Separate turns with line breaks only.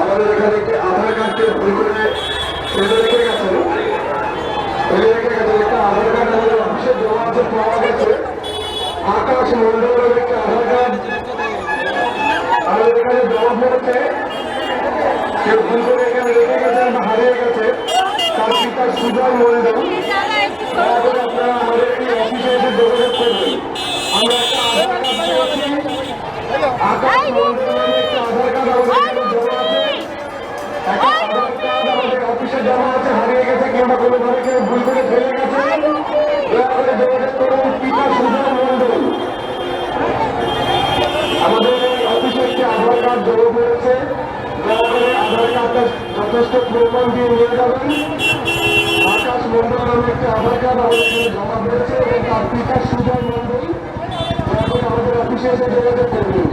আমাদের এখানে একটি আধার কার্ডকে ভুল করে ফেলে রেখে গেছেন ফেলে রেখে গেছেন একটা আধার কার্ড আমাদের অফিসে জমা আছে পাওয়া গেছে আকাশ মন্ডলের একটি আধার কার্ড। আমাদের এখানে জমা পড়েছে কেউ ভুল করে এখানে রেখে গেছেন হারিয়ে গেছে। তার পিতা সুজয় মন্ডল। করে আপনারা আমাদের অফিসে যোগাযোগ করবেন। আমরা একটা আধার কার্ড আকাশ মন্ডলের একটি আধার কার্ড আমাদের এখানে জমা আছে একটা আধার কার্ড আমাদের অফিসে জমা আছে কিংবা সুজয় মন্ডল আমাদের অফিসে একটি আধার কার্ড জমা পড়েছে। দয়া করে আধার কার্ডটা যথেষ্ট প্রমাণ দিয়ে নিয়ে যাবেন। আকাশ মন্ডল নামে একটি আধার কার্ড আমাদের জমা পড়েছে এবং তার পিতা সুজয় মন্ডল আমাদের অফিসে এসে যোগাযোগ করবেন